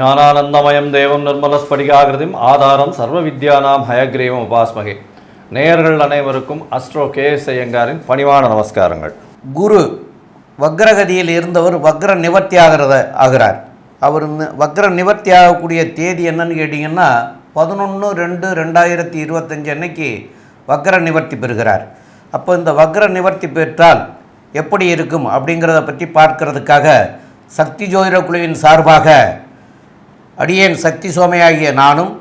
ஞானானந்தமயம் தேவம் நிர்மலஸ்படிகாகிருதிம் ஆதாரம் சர்வ வித்யானாம் ஹயக்ரீவம் உபாஸ்மகே. நேயர்கள் அனைவருக்கும் அஸ்ட்ரோ கே எஸ் ஐயங்காரின் பணிவான நமஸ்காரங்கள். குரு வக்ரகதியில் இருந்தவர் வக்ர நிவர்த்தி ஆகிறத ஆகிறார். அவர் வக்ர நிவர்த்தி ஆகக்கூடிய தேதி என்னன்னு கேட்டிங்கன்னா பதினொன்று ரெண்டு ரெண்டாயிரத்தி இருபத்தஞ்சு அன்னைக்கு வக்ர நிவர்த்தி பெறுகிறார். அப்போ இந்த வக்ர நிவர்த்தி பெற்றால் எப்படி இருக்கும் அப்படிங்கிறத பற்றி பார்க்கறதுக்காக சக்தி ஜோதிட குழுவின் சார்பாக அடியேன் சக்தி சோமையாகிய நானும்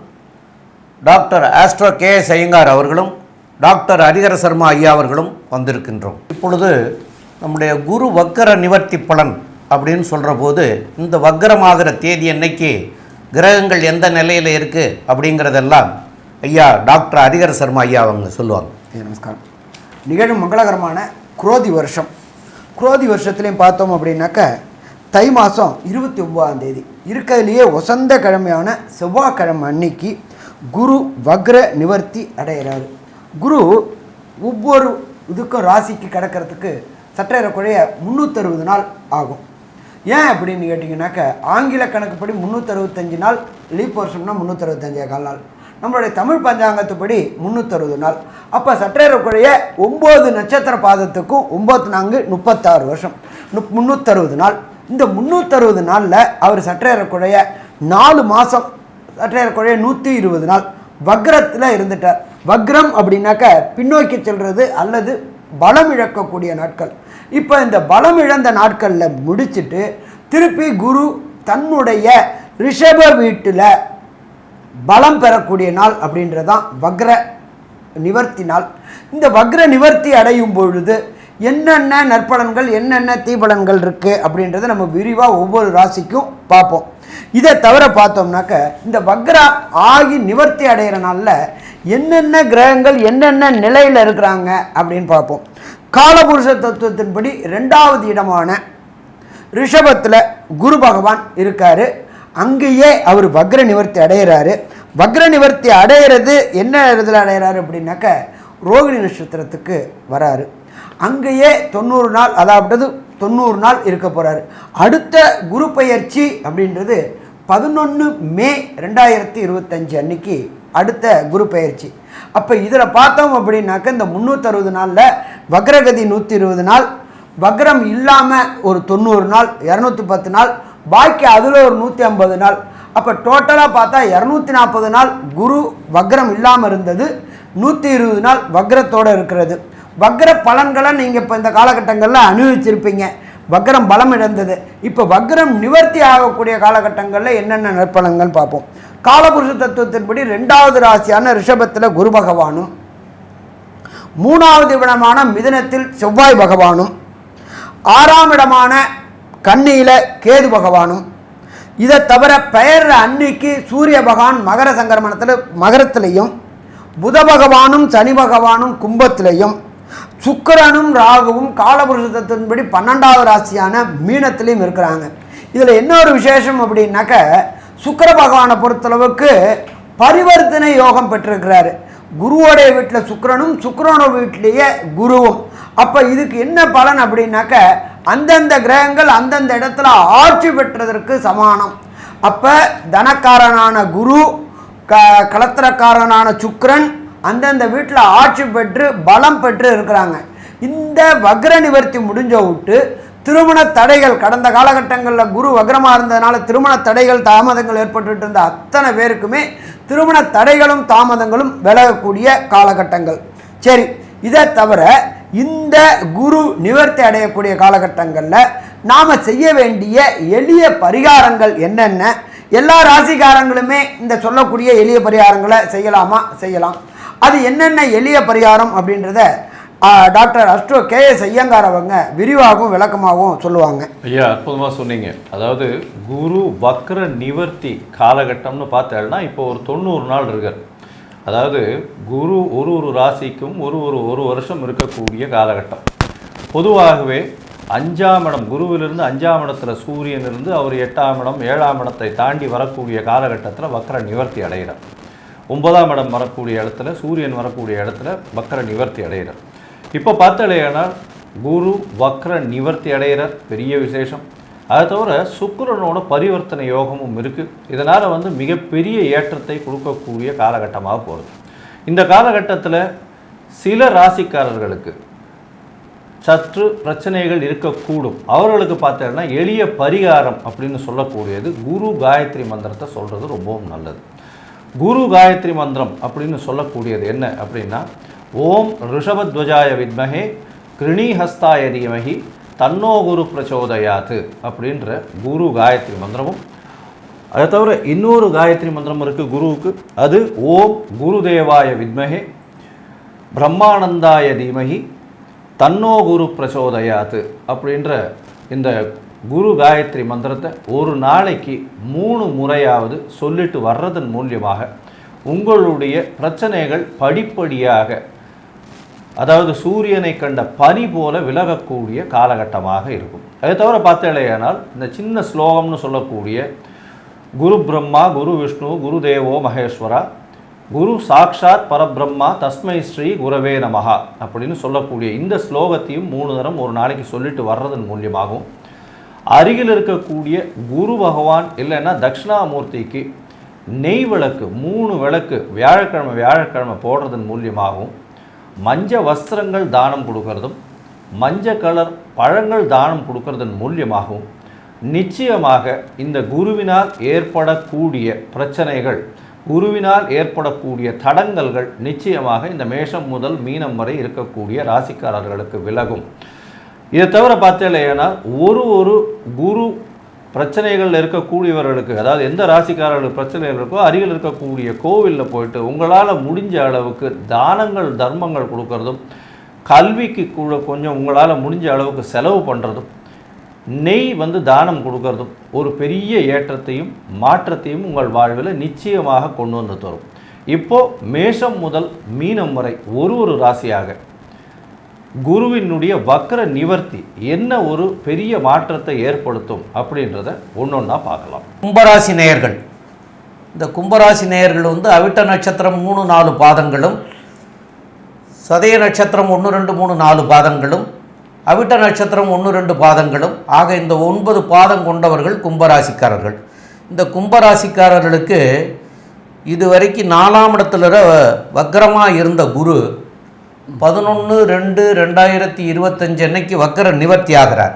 doctor astro K S Iyengar அவர்களும் டாக்டர் ஹரிகர சர்மா ஐயா அவர்களும் வந்திருக்கின்றோம். இப்பொழுது நம்முடைய குரு வக்கர நிவர்த்தி பலன் அப்படின்னு சொல்கிற போது இந்த வக்கரமாகிற தேதி என்னைக்கு கிரகங்கள் எந்த நிலையில் இருக்குது அப்படிங்கிறதெல்லாம் ஐயா டாக்டர் ஹரிகர சர்மா ஐயா அவங்க சொல்லுவாங்க. நமஸ்காரம். நிகழும் மங்களகரமான குரோதி வருஷம். குரோதி வருஷத்துலேயும் பார்த்தோம் அப்படின்னாக்க தை மாதம் இருபத்தி ஒம்பதாம் தேதி. இருக்கிறதுலையே ஒசந்த கிழமையான செவ்வாய்க்கிழமை அன்னைக்கு குரு வக்ர நிவர்த்தி அடைகிறாரு. குரு ஒவ்வொரு இதுக்கும் ராசிக்கு கிடக்கிறதுக்கு சற்றேறக்குறைய முந்நூற்றறுபது நாள் ஆகும். ஏன் அப்படின்னு கேட்டிங்கனாக்க ஆங்கில கணக்குப்படி முந்நூற்றறுபத்தஞ்சு நாள் லீப் வருஷம்னா முந்நூற்றறுபத்தஞ்சே கால் நாள். நம்மளுடைய தமிழ் பஞ்சாங்கத்துப்படி முந்நூற்றறுபது நாள். அப்போ சற்றேறக்குறைய ஒம்பது நட்சத்திர பாதத்துக்கும் ஒம்பத்து நான்கு முப்பத்தாறு வருஷம். நுப் முந்நூற்றறுபது நாள். இந்த முந்நூற்றறுபது நாளில் அவர் சற்றேறக்குறைய நாலு மாதம் சற்றேறக்குறைய நூற்றி இருபது நாள் வக்ரத்தில் இருந்துட்டார். வக்ரம் அப்படின்னாக்க பின்னோக்கி செல்வது அல்லது பலம் இழக்கக்கூடிய நாட்கள். இப்போ இந்த பலம் இழந்த நாட்களில் முடிச்சுட்டு திருப்பி குரு தன்னுடைய ரிஷப வீட்டில் பலம் பெறக்கூடிய நாள் அப்படின்றதான் வக்ர நிவர்த்தி நாள். இந்த வக்ர நிவர்த்தி அடையும் பொழுது என்னென்ன நற்பலன்கள் என்னென்ன தீபலன்கள் இருக்குது அப்படின்றத நம்ம விரிவாக ஒவ்வொரு ராசிக்கும் பார்ப்போம். இதை தவிர பார்த்தோம்னாக்க இந்த வக்ரா ஆகி நிவர்த்தி அடைகிற நாளில் என்னென்ன கிரகங்கள் என்னென்ன நிலையில் இருக்கிறாங்க அப்படின்னு பார்ப்போம். காலபுருஷ தத்துவத்தின்படி ரெண்டாவது இடமான ரிஷபத்தில் குரு பகவான் இருக்கார். அங்கேயே அவர் வக்ர நிவர்த்தி அடைகிறாரு வக்ர நிவர்த்தி அடையிறது என்ன இதில் அடைகிறாரு அப்படின்னாக்க ரோகிணி நட்சத்திரத்துக்கு வராரு. அங்கேயே தொண்ணூறு நாள் அதாவது தொண்ணூறு நாள் இருக்க போகிறாரு அடுத்த குரு பயிற்சி அப்படின்றது பதினொன்று மே ரெண்டாயிரத்தி இருபத்தஞ்சு அன்னைக்கு அடுத்த குரு பயிற்சி. அப்போ இதில் பார்த்தோம் அப்படின்னாக்க இந்த முந்நூற்றறுபது நாளில் வக்ரகதி நூற்றி இருபது நாள் வக்ரம் இல்லாமல் ஒரு தொண்ணூறு நாள் இரநூத்தி பத்து நாள் பாக்கி அதில் ஒரு நூற்றி ஐம்பது நாள். அப்போ டோட்டலாக பார்த்தா இரநூத்தி நாற்பது நாள் குரு வக்ரம் இல்லாமல் இருந்தது நூற்றி இருபது நாள் வக்ரத்தோடு இருக்கிறது. வக்ர பலன்களை நீங்கள் இப்போ இந்த காலகட்டங்களில் அனுபவிச்சிருப்பீங்க. வக்ரம் பலம் இழந்தது. இப்போ வக்ரம் நிவர்த்தி ஆகக்கூடிய காலகட்டங்களில் என்னென்ன நற்பலங்கள் பார்ப்போம். காலபுருஷ தத்துவத்தின்படி ரெண்டாவது ராசியான ரிஷபத்தில் குரு பகவானும் மூணாவது இடமான மிதனத்தில் செவ்வாய் பகவானும் ஆறாம் இடமான கண்ணியில் கேது பகவானும் இதை தவிர பெயர் அன்னைக்கு சூரிய பகவான் மகர சங்கரமணத்தில் மகரத்திலையும் புத பகவானும் சனி பகவானும் கும்பத்திலையும் சுக்கரனும் ராகுவும் காலபுருஷ தத்துவத்தின்படி பன்னெண்டாவது ராசியான மீனத்திலையும் இருக்கிறாங்க. இதில் என்ன ஒரு விசேஷம் அப்படின்னாக்க சுக்கர பகவானை பொறுத்தளவுக்கு பரிவர்த்தனை யோகம் பெற்றிருக்கிறாரு. குருவோடைய வீட்டில் சுக்கரனும் சுக்கிரனோட வீட்டிலேயே குருவும். அப்போ இதுக்கு என்ன பலன் அப்படின்னாக்க அந்தந்த கிரகங்கள் அந்தந்த இடத்துல ஆட்சி பெற்றதற்கு சமானம். அப்போ தனக்காரனான குரு க கலத்திரக்காரனான சுக்கரன் அந்தந்த வீட்டில் ஆட்சி பெற்று பலம் பெற்று இருக்கிறாங்க. இந்த வக்ர நிவர்த்தி முடிஞ்ச விட்டு திருமண தடைகள் கடந்த காலகட்டங்களில் குரு வக்ரமாக இருந்ததுனால திருமண தடைகள் தாமதங்கள் ஏற்பட்டுட்டு இருந்த அத்தனை பேருக்குமே திருமண தடைகளும் தாமதங்களும் விலகக்கூடிய காலகட்டங்கள். சரி இதை தவிர இந்த குரு நிவர்த்தி அடையக்கூடிய காலகட்டங்களில் நாம் செய்ய வேண்டிய எளிய பரிகாரங்கள் என்னென்ன? எல்லா ராசிக்காரங்களுமே இந்த சொல்லக்கூடிய எளிய பரிகாரங்களை செய்யலாமா? செய்யலாம். அது என்னென்ன எளிய பரிகாரம் அப்படின்றத doctor astro K S Iyengar அவங்க விரிவாகவும் விளக்கமாகவும் சொல்லுவாங்க. ஐயா அற்புதமாக சொன்னீங்க. அதாவது குரு வக்ர நிவர்த்தி காலகட்டம்னு பார்த்தேன்னா இப்போ ஒரு தொண்ணூறு நாள் இருக்கார். அதாவது குரு ஒரு ஒரு ராசிக்கும் ஒரு ஒரு ஒரு வருஷம் இருக்கக்கூடிய காலகட்டம். பொதுவாகவே அஞ்சாம் இடம் குருவிலிருந்து அஞ்சாம் இடத்துல சூரியன் இருந்து அவர் எட்டாம் இடம் ஏழாம் இடத்தை தாண்டி வரக்கூடிய காலகட்டத்தில் வக்கர நிவர்த்தி அடைகிறார். ஒன்பதாம் இடம் வரக்கூடிய இடத்துல சூரியன் வரக்கூடிய இடத்துல வக்கர நிவர்த்தி அடைகிறார். இப்போ பார்த்தாலேயானால் குரு வக்ர நிவர்த்தி அடைகிறார். பெரிய விசேஷம். அதை தவிர சுக்கரனோட பரிவர்த்தனை யோகமும் இருக்குது இதனால் வந்து மிகப்பெரிய ஏற்றத்தை கொடுக்கக்கூடிய காலகட்டமாக போகிறது இந்த காலகட்டத்தில் சில ராசிக்காரர்களுக்கு சற்று பிரச்சனைகள் இருக்கக்கூடும். அவர்களுக்கு பார்த்தீங்கன்னா எளிய பரிகாரம் அப்படின்னு சொல்லக்கூடியது குரு காயத்ரி மந்திரத்தை சொல்கிறது ரொம்பவும் நல்லது. குரு காயத்ரி மந்திரம் அப்படின்னு சொல்லக்கூடியது என்ன அப்படின்னா ஓம் ரிஷபத்வஜாய வித்மகே கிருணிஹஸ்தாய தீமகி தன்னோ குரு பிரச்சோதயாத்து அப்படின்ற குரு காயத்ரி மந்திரமும் அதை தவிர இன்னொரு காயத்ரி மந்திரம் இருக்குது குருவுக்கு. அது ஓம் குருதேவாய வித்மகே பிரம்மானந்தாய தீமகி தன்னோ குரு பிரச்சோதயாத்து அப்படின்ற இந்த குரு காயத்ரி மந்திரத்தை ஒரு நாளைக்கு மூணு முறையாவது சொல்லிட்டு வர்றதன் மூலியமாக உங்களுடைய பிரச்சனைகள் படிப்படியாக அதாவது சூரியனை கண்ட பனி போல விலகக்கூடிய காலகட்டமாக இருக்கும். அதை தவிர பார்த்தேலையானால் இந்த சின்ன ஸ்லோகம்னு சொல்லக்கூடிய குரு பிரம்மா குரு விஷ்ணு குரு தேவோ மகேஸ்வரா குரு சாக்ஷாத் பரபிரம்மா தஸ்மை ஸ்ரீ குரவே நமகா அப்படின்னு சொல்லக்கூடிய இந்த ஸ்லோகத்தையும் மூணு தரம் ஒரு நாளைக்கு சொல்லிட்டு வர்றதன் மூலியமாகவும் அருகில் இருக்கக்கூடிய குரு பகவான் இல்லைன்னா தட்சிணாமூர்த்திக்கு நெய் விளக்கு மூணு விளக்கு வியாழக்கிழமை வியாழக்கிழமை போடுறதன் மூலியமாகவும் மஞ்ச வஸ்திரங்கள் தானம் கொடுக்கறதும் மஞ்ச கலர் பழங்கள் தானம் கொடுக்கறதன் மூலியமாகவும் நிச்சயமாக இந்த குருவினால் ஏற்படக்கூடிய பிரச்சனைகள் குருவினால் ஏற்படக்கூடிய தடங்கல்கள் நிச்சயமாக இந்த மேஷம் முதல் மீனம் வரை இருக்கக்கூடிய ராசிக்காரர்களுக்கு விலகும். இதை தவிர பார்த்தேன்னா ஒரு ஒரு குரு பிரச்சனைகள் இருக்கக்கூடியவர்களுக்கு அதாவது எந்த ராசிக்காரர்களுக்கு பிரச்சனைகள் இருக்கோ அருகில் இருக்கக்கூடிய கோவிலில் போயிட்டு உங்களால் முடிஞ்ச அளவுக்கு தானங்கள் தர்மங்கள் கொடுக்கறதும் கல்விக்கு கூட கொஞ்சம் உங்களால் முடிஞ்ச அளவுக்கு செலவு பண்ணுறதும் நெய் வந்து தானம் கொடுக்கறதும் ஒரு பெரிய ஏற்றத்தையும் மாற்றத்தையும் உங்கள் வாழ்வில் நிச்சயமாக கொண்டு வந்து தரும். இப்போது மேஷம் முதல் மீனம் வரை ஒரு ஒரு ராசியாக குருவினுடைய வக்ர நிவர்த்தி என்ன ஒரு பெரிய மாற்றத்தை ஏற்படுத்தும் அப்படின்றத ஒன்றொன்னா பார்க்கலாம். கும்பராசி நேயர்கள். இந்த கும்பராசி நேயர்கள் வந்து அவிட்ட நட்சத்திரம் மூணு நாலு பாதங்களும் சதய நட்சத்திரம் ஒன்று ரெண்டு மூணு நாலு பாதங்களும் அவிட்ட நட்சத்திரம் ஒன்று ரெண்டு பாதங்களும் ஆக இந்த ஒன்பது பாதம் கொண்டவர்கள் கும்பராசிக்காரர்கள். இந்த கும்பராசிக்காரர்களுக்கு இதுவரைக்கும் நாலாம் இடத்துல வக்கரமாக இருந்த குரு பதினொன்று ரெண்டு ரெண்டாயிரத்தி இருபத்தஞ்சு அன்னைக்கு வக்கர நிவர்த்தி ஆகிறார்.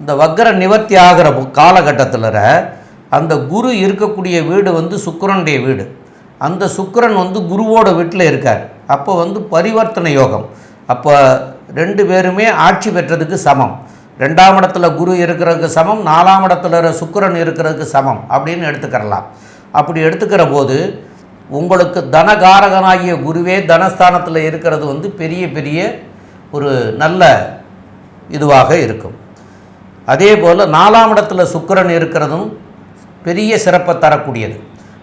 இந்த வக்கர நிவர்த்தி ஆகிற காலகட்டத்தில் அந்த குரு இருக்கக்கூடிய வீடு வந்து சுக்கரனுடைய வீடு. அந்த சுக்கரன் வந்து குருவோட வீட்டில் இருக்கார். அப்போ வந்து பரிவர்த்தனை யோகம். அப்போ ரெண்டு பேருமே ஆட்சி பெற்றதுக்கு சமம். ரெண்டாம் இடத்துல குரு இருக்கிறதுக்கு சமம் நாலாம் இடத்துல சுக்கிரன் இருக்கிறதுக்கு சமம் அப்படின்னு எடுத்துக்கிறலாம் அப்படி எடுத்துக்கிற போது உங்களுக்கு தனகாரகனாகிய குருவே தனஸ்தானத்தில் இருக்கிறது வந்து பெரிய பெரிய ஒரு நல்ல இதுவாக இருக்கும். அதே போல் நாலாம் இடத்துல சுக்கரன் இருக்கிறதும் பெரிய சிறப்பை தரக்கூடியது.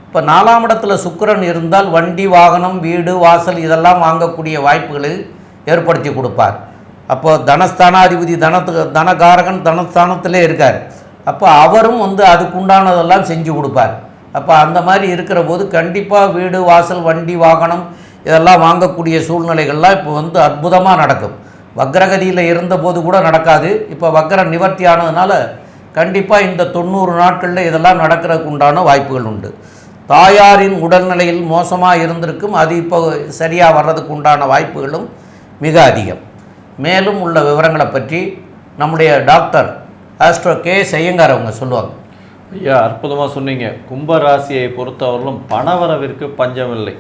இப்போ நாலாம் இடத்துல சுக்கரன் இருந்தால் வண்டி வாகனம் வீடு வாசல் இதெல்லாம் வாங்கக்கூடிய வாய்ப்புகளை ஏற்படுத்தி கொடுப்பார். அப்போது தனஸ்தானாதிபதி தனத்துக்கு தனகாரகன் தனஸ்தானத்திலே இருக்கார். அப்போ அவரும் வந்து அதுக்குண்டானதெல்லாம் செஞ்சு கொடுப்பார். அப்போ அந்த மாதிரி இருக்கிற போது கண்டிப்பாக வீடு வாசல் வண்டி வாகனம் இதெல்லாம் வாங்கக்கூடிய சூழ்நிலைகள்லாம் இப்போ வந்து அற்புதமாக நடக்கும். வக்ரகதியில் இருந்தபோது கூட நடக்காது. இப்போ வக்ர நிவர்த்தி ஆனதுனால கண்டிப்பாக இந்த தொண்ணூறு நாட்களில் இதெல்லாம் நடக்கிறதுக்கு உண்டான வாய்ப்புகள் உண்டு. தாயாரின் உடல்நிலையில் மோசமாக இருந்திருக்கும். அது இப்போ சரியாக வர்றதுக்கு உண்டான வாய்ப்புகளும் மிக அதிகம். மேலும் உள்ள விவரங்களை பற்றி நம்முடைய டாக்டர் ஆஸ்ட்ரோ கே செய்யங்கார் அவங்க சொல்லுவாங்க. ஐயா அற்புதமாக சொன்னீங்க. கும்பராசியை பொறுத்தவரையிலும் பணவரவிற்கு பஞ்சமில்லை.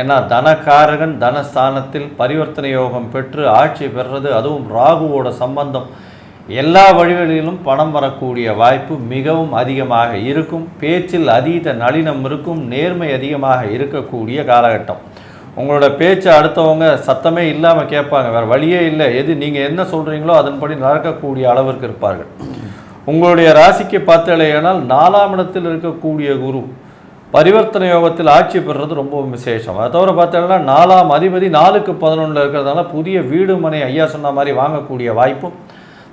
ஏன்னா தனகாரகன் தனஸ்தானத்தில் பரிவர்த்தனை யோகம் பெற்று ஆட்சி பெறுறது அதுவும் ராகுவோட சம்பந்தம். எல்லா வழிகளிலும் பணம் வரக்கூடிய வாய்ப்பு மிகவும் அதிகமாக இருக்கும். பேச்சில் அதீத நளினம் இருக்கும் நேர்மை அதிகமாக இருக்கக்கூடிய காலகட்டம். உங்களோட பேச்சை அடுத்தவங்க சத்தமே இல்லாமல் கேட்பாங்க. வேறு வழியே இல்லை. எது நீங்கள் என்ன சொல்கிறீங்களோ அதன்படி நடக்கக்கூடிய அளவிற்கு இருப்பார்கள். உங்களுடைய ராசிக்கு பார்த்தலையானால் நாலாம் இடத்தில் இருக்கக்கூடிய குரு பரிவர்த்தனை யோகத்தில் ஆட்சி பெறுறது ரொம்ப விசேஷம். அதை தவிர பார்த்தீங்கன்னா நாலாம் அதிபதி நாலுக்கு பதினொன்றில் இருக்கிறதுனால புதிய வீடு மனை ஐயா சொன்ன மாதிரி வாங்கக்கூடிய வாய்ப்பும்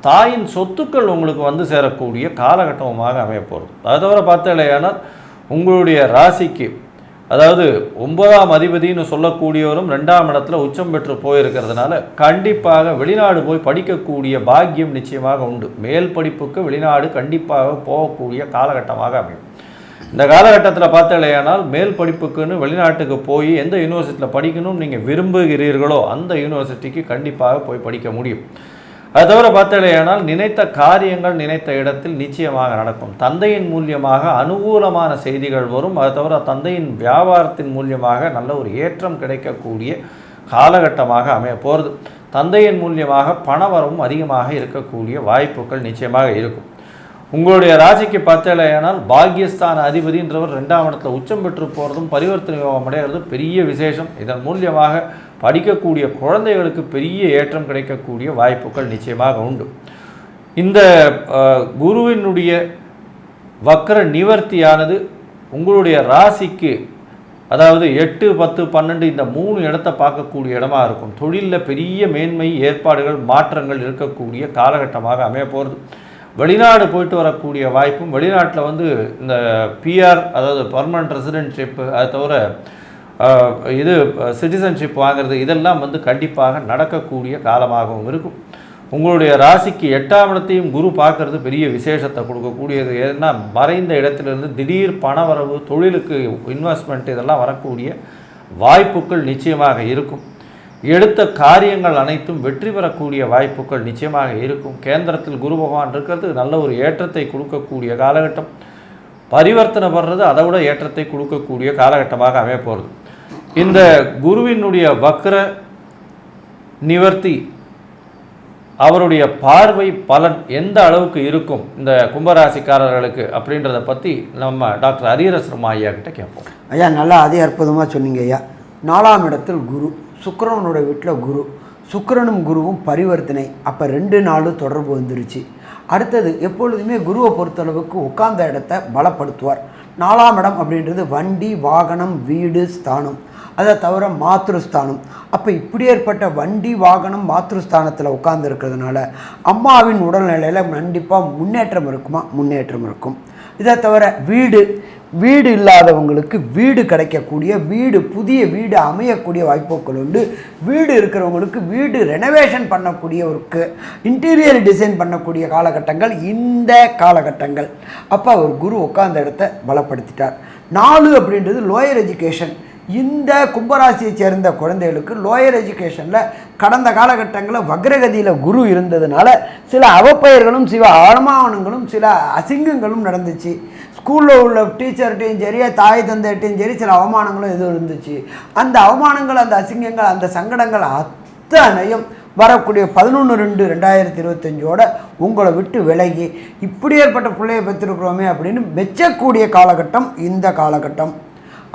தாயின் சொத்துக்கள் உங்களுக்கு வந்து சேரக்கூடிய காலகட்டமாக அமைய போகிறது. அதை தவிர பார்த்தலையானால் உங்களுடைய ராசிக்கு அதாவது ஒன்பதாம் அதிபதினு சொல்லக்கூடியவரும் ரெண்டாம் இடத்துல உச்சம் பெற்று போயிருக்கிறதுனால கண்டிப்பாக வெளிநாடு போய் படிக்கக்கூடிய பாக்கியம் நிச்சயமாக உண்டு. மேல் படிப்புக்கு வெளிநாடு கண்டிப்பாக போகக்கூடிய காலகட்டமாக அமையும். இந்த காலகட்டத்தில் பார்த்தாலேயானால் மேல் படிப்புக்குன்னு வெளிநாட்டுக்கு போய் எந்த யூனிவர்சிட்டியில் படிக்கணும்னு நீங்கள் விரும்புகிறீர்களோ அந்த யூனிவர்சிட்டிக்கு கண்டிப்பாக போய் படிக்க முடியும். அது தவிர பார்த்தலையானால் நினைத்த காரியங்கள் நினைத்த இடத்தில் நிச்சயமாக நடக்கும். தந்தையின் மூலியமாக அனுகூலமான செய்திகள் வரும். அது தவிர தந்தையின் வியாபாரத்தின் மூலியமாக நல்ல ஒரு ஏற்றம் கிடைக்கக்கூடிய காலகட்டமாக அமைய போகிறது தந்தையின் மூலியமாக பணவரவும் அதிகமாக இருக்கக்கூடிய வாய்ப்புகள் நிச்சயமாக இருக்கும். உங்களுடைய ராசிக்கு பார்த்தலையானால் பாக்கியஸ்தான அதிபதின்றவர் ரெண்டாம் இடத்துல உச்சம் பெற்று போகிறதும் பரிவர்த்தனை யோகம் அடைகிறதும் பெரிய விசேஷம். இதன் மூலியமாக படிக்கக்கூடிய குழந்தைகளுக்கு பெரிய ஏற்றம் கிடைக்கக்கூடிய வாய்ப்புகள் நிச்சயமாக உண்டு. இந்த குருவினுடைய வக்கர நிவர்த்தியானது உங்களுடைய ராசிக்கு அதாவது எட்டு பத்து பன்னெண்டு இந்த மூணு இடத்த பார்க்கக்கூடிய இடமா இருக்கும். தொழிலில் பெரிய மேன்மை ஏற்பாடுகள் மாற்றங்கள் இருக்கக்கூடிய காலகட்டமாக அமைய போகிறது வெளிநாடு போயிட்டு வரக்கூடிய வாய்ப்பும் வெளிநாட்டில் வந்து இந்த பிஆர் அதாவது பர்மனன்ட் ரெசிடென்ட்ஷிப்பு அதை தவிர இது சிட்டிசன்ஷிப் வாங்குறது இதெல்லாம் வந்து கண்டிப்பாக நடக்கக்கூடிய காலமாகவும் இருக்கும். உங்களுடைய ராசிக்கு எட்டாம் இடத்தையும் குரு பார்க்கறது பெரிய விசேஷத்தை கொடுக்கக்கூடியது. ஏன்னா மறைந்த இடத்திலிருந்து திடீர் பணவரவு தொழிலுக்கு இன்வெஸ்ட்மெண்ட் இதெல்லாம் வரக்கூடிய வாய்ப்புகள் நிச்சயமாக இருக்கும். எடுத்த காரியங்கள் அனைத்தும் வெற்றி பெறக்கூடிய வாய்ப்புகள் நிச்சயமாக இருக்கும். கேந்திரத்தில் குரு பகவான் இருக்கிறது நல்ல ஒரு ஏற்றத்தை கொடுக்கக்கூடிய காலகட்டம். பரிவர்த்தனை படுறது அதை விட ஏற்றத்தை கொடுக்கக்கூடிய காலகட்டமாக அமையப்போகிறது இந்த குருவினுடைய வக்ர நிவர்த்தி அவருடைய பார்வை பலன் எந்த அளவுக்கு இருக்கும் இந்த கும்பராசிக்காரர்களுக்கு அப்படின்றத பற்றி நம்ம டாக்டர் ஹரிஹரஸ்ரமா ஐயா கிட்ட கேட்போம். ஐயா நல்லா அதே அற்புதமாக சொன்னீங்க ஐயா. நாலாம் இடத்தில் குரு. சுக்கிரனோட வீட்டில் குரு. சுக்கரனும் குருவும் பரிவர்த்தனை. அப்போ ரெண்டு நாளும் தொடர்பு வந்துருச்சு. அடுத்தது எப்பொழுதுமே குருவை பொறுத்தளவுக்கு உட்கார்ந்த இடத்த பலப்படுத்துவார். நாலாம் இடம் அப்படின்றது வண்டி வாகனம் வீடு ஸ்தானம். அதை தவிர மாத்ருஸ்தானம். அப்போ இப்படி ஏற்பட்ட வண்டி வாகனம் மாத்ருஸ்தானத்தில் உட்கார்ந்து இருக்கிறதுனால அம்மாவின் உடல்நிலையில் கண்டிப்பாக முன்னேற்றம் இருக்குமா? முன்னேற்றம் இருக்கும். இதை தவிர வீடு வீடு இல்லாதவங்களுக்கு வீடு கிடைக்கக்கூடிய வீடு புதிய வீடு அமையக்கூடிய வாய்ப்புகள் உண்டு. வீடு இருக்கிறவங்களுக்கு வீடு ரெனோவேஷன் பண்ணக்கூடியவருக்கு இன்டீரியர் டிசைன் பண்ணக்கூடிய காலகட்டங்கள் இந்த காலகட்டங்கள். அப்போ அவர் குரு உட்கார்ந்த இடத்த பலப்படுத்திட்டார். நாலு அப்படின்றது லோயர் எஜுகேஷன் இந்த கும்பராசியை சேர்ந்த குழந்தைகளுக்கு லோயர் எஜுகேஷனில் கடந்த காலகட்டங்களில் வக்ரகதியில் குரு இருந்ததுனால சில அவப்பெயர்களும் சில அவமானங்களும் சில அசிங்கங்களும் நடந்துச்சு. ஸ்கூலில் உள்ள டீச்சர்கிட்டையும் சரி தாய் தந்தைகிட்டையும் சரி சில அவமானங்களும் எதுவும் இருந்துச்சு. அந்த அவமானங்கள் அந்த அசிங்கங்கள் அந்த சங்கடங்கள் அத்தனையும் வரக்கூடிய பதினொன்று ரெண்டு ரெண்டாயிரத்தி இருபத்தஞ்சோட உங்களை விட்டு விலகி இப்படி ஏற்பட்ட பிள்ளையை பெற்றிருக்கிறோமே அப்படின்னு மெச்சக்கூடிய காலகட்டம் இந்த காலகட்டம்.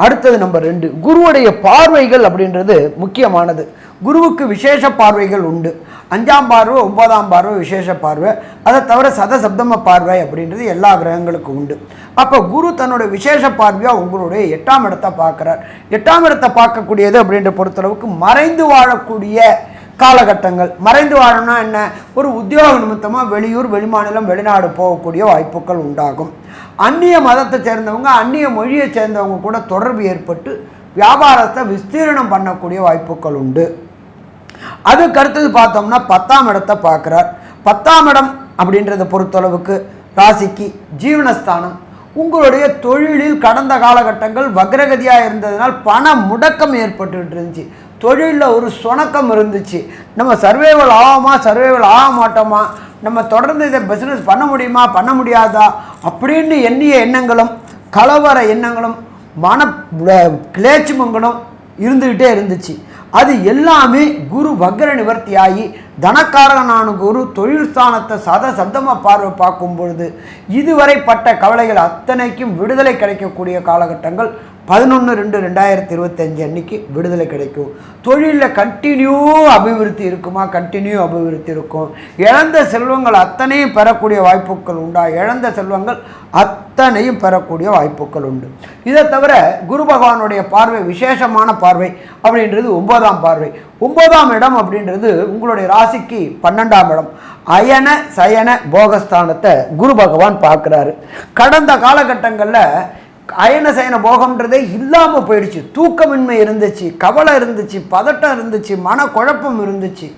அடுத்தது நம்பர் ரெண்டு குருவுடைய பார்வைகள் அப்படின்றது முக்கியமானது. குருவுக்கு விசேஷ பார்வைகள் உண்டு. அஞ்சாம் பார்வை ஒன்பதாம் பார்வை விசேஷ பார்வை. அதை தவிர சதசப்தம பார்வை அப்படின்றது எல்லா கிரகங்களுக்கும் உண்டு. அப்போ குரு தன்னுடைய விசேஷ பார்வையாக உங்களுடைய எட்டாம் இடத்தை பார்க்குறார். எட்டாம் இடத்தை பார்க்கக்கூடியது அப்படின்ற பொறுத்தளவுக்கு மறைந்து வாழக்கூடிய காலகட்டங்கள். மறைந்து வாழணும்னா என்ன? ஒரு உத்தியோக நிமித்தமாக வெளியூர் வெளிமாநிலம் வெளிநாடு போகக்கூடிய வாய்ப்புகள் உண்டாகும். அந்நிய மதத்தை சேர்ந்தவங்க அந்நிய மொழியை சேர்ந்தவங்க கூட தொடர்பு ஏற்பட்டு வியாபாரத்தை விஸ்தீரணம் பண்ணக்கூடிய வாய்ப்புகள் உண்டு. அதுக்கு அடுத்தது பார்த்தோம்னா பத்தாம் இடத்தை பார்க்குறார். பத்தாம் இடம் அப்படின்றத பொறுத்தளவுக்கு ராசிக்கு ஜீவனஸ்தானம். உங்களுடைய தொழிலில் கடந்த காலகட்டங்கள் வக்ரகதியாக இருந்ததுனால் பண முடக்கம் ஏற்பட்டுட்டு இருந்துச்சு. தொழிலில் ஒரு சுணக்கம் இருந்துச்சு. நம்ம சர்வேவல் ஆகாமா? சர்வேவல் ஆக மாட்டோமா? நம்ம தொடர்ந்து இதை பிஸ்னஸ் பண்ண முடியுமா? பண்ண முடியாதா? அப்படின்னு எண்ணிய எண்ணங்களும் கலவர எண்ணங்களும் மன கிளேச்சுமங்களும் இருந்துக்கிட்டே இருந்துச்சு. அது எல்லாமே குரு வக்ர நிவர்த்தியாகி தனக்காரகனான குரு தொழில் ஸ்தானத்தை சத சப்தமாக பார்வை பார்க்கும் பொழுது இதுவரை பட்ட கவலைகள் அத்தனைக்கும் விடுதலை கிடைக்கக்கூடிய காலகட்டங்கள் பதினொன்று ரெண்டு ரெண்டாயிரத்தி இருபத்தஞ்சு அன்னைக்கு விடுதலை கிடைக்கும். தொழிலில் கண்டினியூ அபிவிருத்தி இருக்குமா? கண்டினியூ அபிவிருத்தி இருக்கும். இழந்த செல்வங்கள் அத்தனையும் பெறக்கூடிய வாய்ப்புகள் உண்டா? இழந்த செல்வங்கள் அத்தனையும் பெறக்கூடிய வாய்ப்புகள் உண்டு. இதை தவிர குரு பகவானுடைய பார்வை விசேஷமான பார்வை அப்படின்றது ஒன்பதாம் பார்வை. ஒன்பதாம் இடம் அப்படின்றது உங்களுடைய ராசிக்கு பன்னெண்டாம் இடம். அயன சயன போகஸ்தானத்தை குரு பகவான் பார்க்குறாரு. கடந்த காலகட்டங்களில் அயன சயன போகம்ன்றதே இல்லாமல் போயிடுச்சு. தூக்கமின்மை இருந்துச்சு கவலை இருந்துச்சு பதட்டம் இருந்துச்சு மனக்குழப்பம் இருந்துச்சு.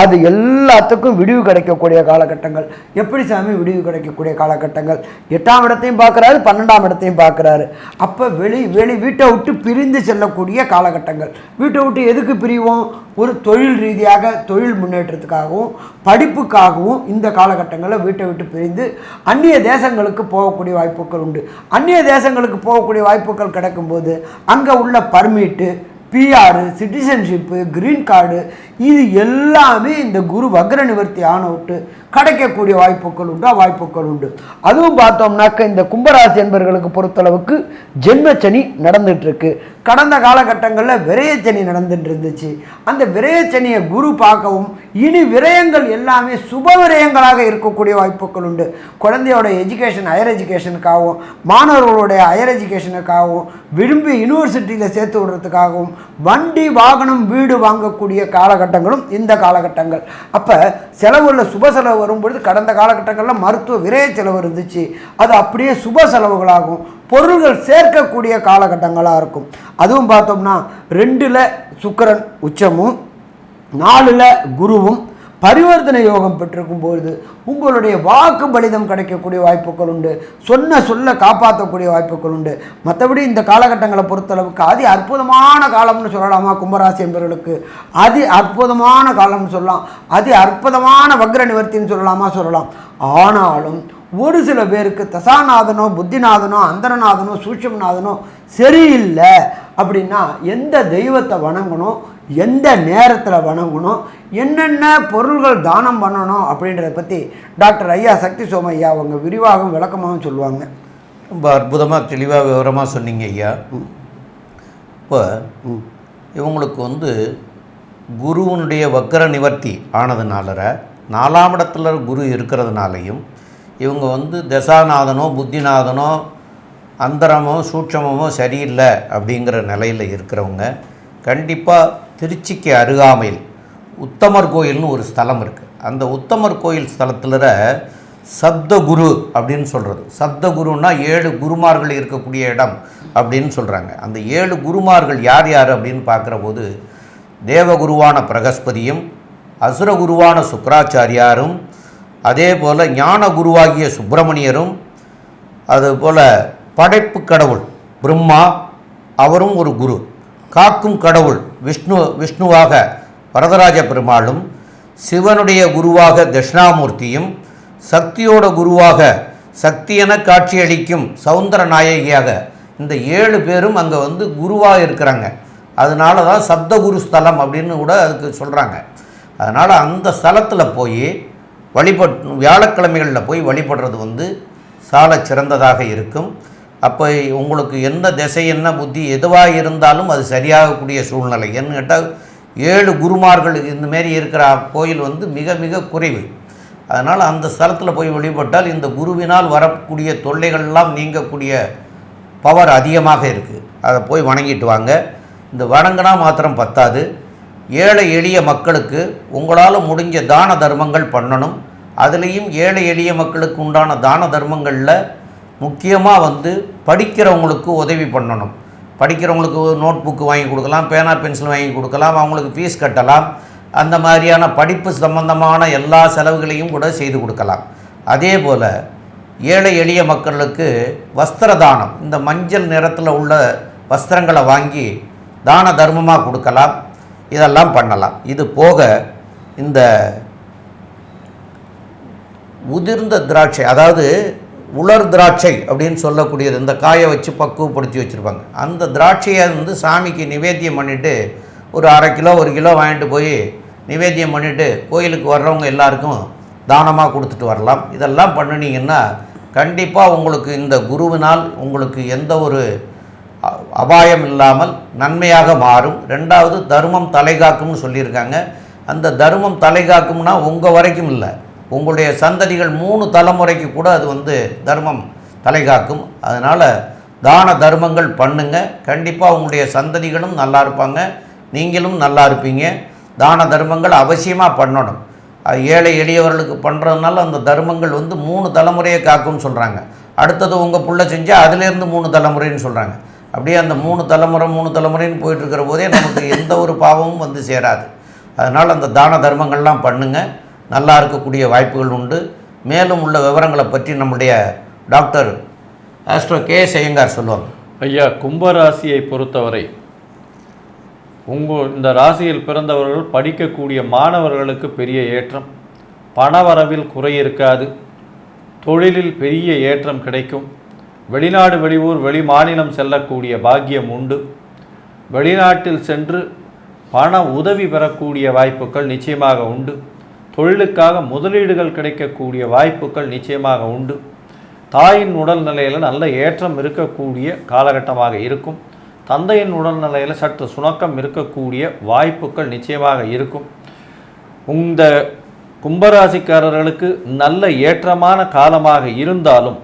அது எல்லாத்துக்கும் விடிவு கிடைக்கக்கூடிய காலகட்டங்கள். எப்படி சாமி விடிவு கிடைக்கக்கூடிய காலகட்டங்கள்? எட்டாம் இடத்தையும் பார்க்குறாரு பன்னெண்டாம் இடத்தையும் பார்க்குறாரு. அப்போ வெளி வெளி வீட்டை விட்டு பிரிந்து செல்லக்கூடிய காலகட்டங்கள். வீட்டை விட்டு எதுக்கு பிரிவோம்? ஒரு தொழில் ரீதியாக தொழில் முன்னேற்றத்துக்காகவும் படிப்புக்காகவும் இந்த காலகட்டங்களில் வீட்டை விட்டு பிரிந்து அந்நிய தேசங்களுக்கு போகக்கூடிய வாய்ப்புகள் உண்டு. அந்நிய தேசங்களுக்கு போகக்கூடிய வாய்ப்புகள் கிடைக்கும்போது அங்கே உள்ள permit PR citizenship green card இது எல்லாமே இந்த குரு வக்ர நிவர்த்தி ஆனவுட்டு கிடைக்கக்கூடிய வாய்ப்புகள் உண்டு? வாய்ப்புகள் உண்டு. அதுவும் பார்த்தோம்னாக்க இந்த கும்பராசி என்பவர்களுக்கு பொறுத்தளவுக்கு ஜென்மச்சனி நடந்துட்டு இருக்கு. கடந்த காலகட்டங்களில் விரயச்சனி நடந்துட்டு இருந்துச்சு அந்த விரயச்சனியை குரு பார்க்கவும் இனி விரயங்கள் எல்லாமே சுப விரயங்களாக இருக்கக்கூடிய வாய்ப்புகள் உண்டு. குழந்தையோட எஜுகேஷன் ஹையர் எஜுகேஷனுக்காகவும் மாணவர்களுடைய ஹையர் எஜுகேஷனுக்காகவும் விரும்பி யூனிவர்சிட்டியில் சேர்த்து விடுறதுக்காகவும் வண்டி வாகனம் வீடு வாங்கக்கூடிய காலகட்டங்களும் இந்த காலகட்டங்கள். அப்போ செலவுள்ள சுப செலவு வரும்பொழுது கடந்த காலகட்டங்களில் மருத்துவ விரய செலவு இருந்துச்சு. அது அப்படியே சுப செலவுகளாகும். பொருள்கள் சேர்க்கக்கூடிய காலகட்டங்களாக இருக்கும். அதுவும் பார்த்தோம்னா ரெண்டில் சுக்கிரன் உச்சமும் நாலில் குருவும் பரிவர்த்தனை யோகம் பெற்றிருக்கும் பொழுது உங்களுடைய வாக்கு பலிதம் கிடைக்கக்கூடிய வாய்ப்புகள் உண்டு. சொன்ன சொல்ல காப்பாற்றக்கூடிய வாய்ப்புகள் உண்டு. மற்றபடி இந்த காலகட்டங்களை பொறுத்தளவுக்கு அதி அற்புதமான காலம்னு சொல்லலாமா கும்பராசி என்பவர்களுக்கு? அதி அற்புதமான காலம்னு சொல்லலாம். அதி அற்புதமான வக்ர நிவர்த்தின்னு சொல்லலாமா சொல்லலாம். ஆனாலும் ஒரு சில பேருக்கு தசாநாதனோ புத்திநாதனோ அந்தரநாதனோ சூட்சம்நாதனோ சரியில்லை அப்படின்னா எந்த தெய்வத்தை வணங்கணும் எந்த நேரத்தில் வணங்கணும் என்னென்ன பொருள்கள் தானம் பண்ணணும் அப்படின்றத பற்றி டாக்டர் ஐயா சக்தி சோமையா அவங்க விரிவாகவும் விளக்கமாகவும் சொல்லுவாங்க. ரொம்ப அற்புதமாக தெளிவாக விவரமாக சொன்னீங்க ஐயா. இப்போ இவங்களுக்கு வந்து குருவனுடைய வக்கர நிவர்த்தி ஆனதுனால நாலாம் இடத்துல குரு இருக்கிறதுனாலையும் இவங்க வந்து தசாநாதனோ புத்திநாதனோ அந்தரமோ சூட்சமமோ சரியில்லை அப்படிங்கிற நிலையில் இருக்கிறவங்க கண்டிப்பாக திருச்சிக்கு அருகாமையில் உத்தமர் கோயில்னு ஒரு ஸ்தலம் இருக்குது அந்த உத்தமர் கோயில் ஸ்தலத்தில் சப்தகுரு அப்படின்னு சொல்கிறது சப்தகுருன்னா ஏழு குருமார்கள் இருக்கக்கூடிய இடம் அப்படின்னு சொல்கிறாங்க அந்த ஏழு குருமார்கள் யார் யார் அப்படின்னு பார்க்குற போது தேவகுருவான பிரகஸ்பதியும் அசுரகுருவான சுக்கராச்சாரியாரும் அதே போல் ஞான குருவாகிய சுப்பிரமணியரும் அதுபோல் படைப்பு கடவுள் பிரம்மா அவரும் ஒரு குரு. காக்கும் கடவுள் விஷ்ணு விஷ்ணுவாக வரதராஜ பெருமாளும் சிவனுடைய குருவாக தட்சிணாமூர்த்தியும் சக்தியோட குருவாக சக்தியென காட்சியளிக்கும் சௌந்தர நாயகியாக இந்த ஏழு பேரும் அங்கே வந்து குருவாக இருக்கிறாங்க. அதனால தான் சப்தகுரு ஸ்தலம் அப்படின்னு கூட அதுக்கு சொல்கிறாங்க அதனால் அந்த ஸ்தலத்தில் போய் வழிபட் வியாழக்கிழமைகளில் போய் வழிபடுறது வந்து சால சிறந்ததாக இருக்கும். அப்போ உங்களுக்கு எந்த திசை என்ன புத்தி எதுவாக இருந்தாலும் அது சரியாகக்கூடிய சூழ்நிலை. ஏன்னு கேட்டால் ஏழு குருமார்கள் இந்தமாரி இருக்கிற கோயில் வந்து மிக மிக குறைவு. அதனால் அந்த ஸ்தலத்தில் போய் வழிபட்டால் இந்த குருவினால் வரக்கூடிய தொல்லைகள்லாம் நீங்கக்கூடிய பவர் அதிகமாக இருக்குது அதை போய் வணங்கிட்டு வாங்க. இந்த வணங்கினா மாத்திரம் பத்தாது. ஏழை எளிய மக்களுக்கு உங்களால் முடிஞ்ச தான தர்மங்கள் பண்ணணும். அதுலேயும் ஏழை எளிய மக்களுக்கு உண்டான தான தர்மங்களில் முக்கியமாக வந்து படிக்கிறவங்களுக்கு உதவி பண்ணணும். படிக்கிறவங்களுக்கு நோட் புக்கு வாங்கி கொடுக்கலாம் பேனா பென்சில் வாங்கி கொடுக்கலாம் அவங்களுக்கு ஃபீஸ் கட்டலாம். அந்த மாதிரியான படிப்பு சம்பந்தமான எல்லா செலவுகளையும் கூட செய்து கொடுக்கலாம். அதே போல் ஏழை எளிய மக்களுக்கு வஸ்திர தானம் இந்த மஞ்சள் நிறத்தில் உள்ள வஸ்திரங்களை வாங்கி தான தர்மமாக கொடுக்கலாம். இதெல்லாம் பண்ணலாம். இது போக இந்த உதிர்ந்த திராட்சை அதாவது உலர் திராட்சை அப்படின்னு சொல்லக்கூடியது இந்த காயை வச்சு பக்குவப்படுத்தி வச்சுருப்பாங்க. அந்த திராட்சையை வந்து சாமிக்கு நிவேத்தியம் பண்ணிவிட்டு ஒரு அரை கிலோ ஒரு கிலோ வாங்கிட்டு போய் நிவேத்தியம் பண்ணிவிட்டு கோயிலுக்கு வர்றவங்க எல்லாருக்கும் தானமாக கொடுத்துட்டு வரலாம். இதெல்லாம் பண்ணினீங்கன்னா கண்டிப்பாக உங்களுக்கு இந்த குருவினால் உங்களுக்கு எந்த ஒரு அபாயம் இல்லாமல் நன்மையாக மாறும். ரெண்டாவது தர்மம் தலைகாக்கும்னு சொல்லியிருக்காங்க. அந்த தர்மம் தலைகாக்கும்னா உங்கள் வரைக்கும் இல்லை. உங்களுடைய சந்ததிகள் மூணு தலைமுறைக்கு கூட அது வந்து தர்மம் தலைகாக்கும் அதனால் தான தர்மங்கள் பண்ணுங்க. கண்டிப்பாக உங்களுடைய சந்ததிகளும் நல்லா இருப்பாங்க. நீங்களும் நல்லா இருப்பீங்க. தான தர்மங்கள் அவசியமாக பண்ணணும். ஏழை எளியவர்களுக்கு பண்ணுறதுனால அந்த தர்மங்கள் வந்து மூணு தலைமுறையை காக்கும்னு சொல்கிறாங்க அடுத்தது உங்கள் புள்ள செஞ்சால் அதுலேருந்து மூணு தலைமுறைன்னு சொல்கிறாங்க அப்படியே அந்த மூணு தலைமுறை மூணு தலைமுறைன்னு போயிட்டுருக்கிற போதே நமக்கு எந்த ஒரு பாவமும் வந்து சேராது. அதனால் அந்த தான தர்மங்கள்லாம் பண்ணுங்கள் நல்லா இருக்கக்கூடிய வாய்ப்புகள் உண்டு. மேலும் உள்ள விவரங்களை பற்றி நம்முடைய டாக்டர் ஆஸ்ட்ரோ கே செய்யங்கார் சொல்லுவாங்க. ஐயா கும்பராசியை பொறுத்தவரை உங்கள் இந்த ராசியில் பிறந்தவர்கள் படிக்கக்கூடிய மாணவர்களுக்கு பெரிய ஏற்றம். பணவரவில் குறை இருக்காது. தொழிலில் பெரிய ஏற்றம் கிடைக்கும். வெளிநாடு வெளியூர் வெளி மாநிலம் செல்லக்கூடிய பாக்கியம் உண்டு. வெளிநாட்டில் சென்று பண உதவி பெறக்கூடிய வாய்ப்புகள் நிச்சயமாக உண்டு. தொழிலுக்காக முதலீடுகள் கிடைக்கக்கூடிய வாய்ப்புகள் நிச்சயமாக உண்டு. தாயின் உடல்நிலையில் நல்ல ஏற்றம் இருக்கக்கூடிய காலகட்டமாக இருக்கும். தந்தையின் உடல்நிலையில் சற்று சுணக்கம் இருக்கக்கூடிய வாய்ப்புகள் நிச்சயமாக இருக்கும். இந்த கும்பராசிக்காரர்களுக்கு நல்ல ஏற்றமான காலமாக இருந்தாலும்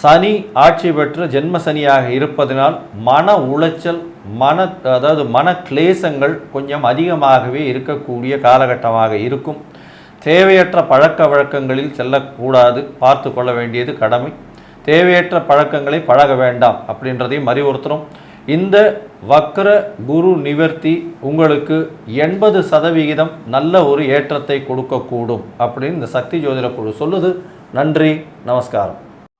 சனி ஆட்சி பெற்று ஜென்ம சனியாக இருப்பதனால் மன உளைச்சல் மன அதாவது மன கிளேசங்கள் கொஞ்சம் அதிகமாகவே இருக்கக்கூடிய காலகட்டமாக இருக்கும். தேவையற்ற பழக்க வழக்கங்களில் செல்லக்கூடாது. பார்த்து கொள்ள வேண்டியது கடமை. தேவையற்ற பழக்கங்களை பழக வேண்டாம் அப்படின்றதையும் அறிவுறுத்துகிறோம் இந்த வக்ர குரு நிவர்த்தி உங்களுக்கு எண்பது சதவிகிதம் நல்ல ஒரு ஏற்றத்தை கொடுக்கக்கூடும் அப்படின்னு இந்த சக்தி ஜோதிட குழு சொல்லுது. நன்றி நமஸ்காரம்.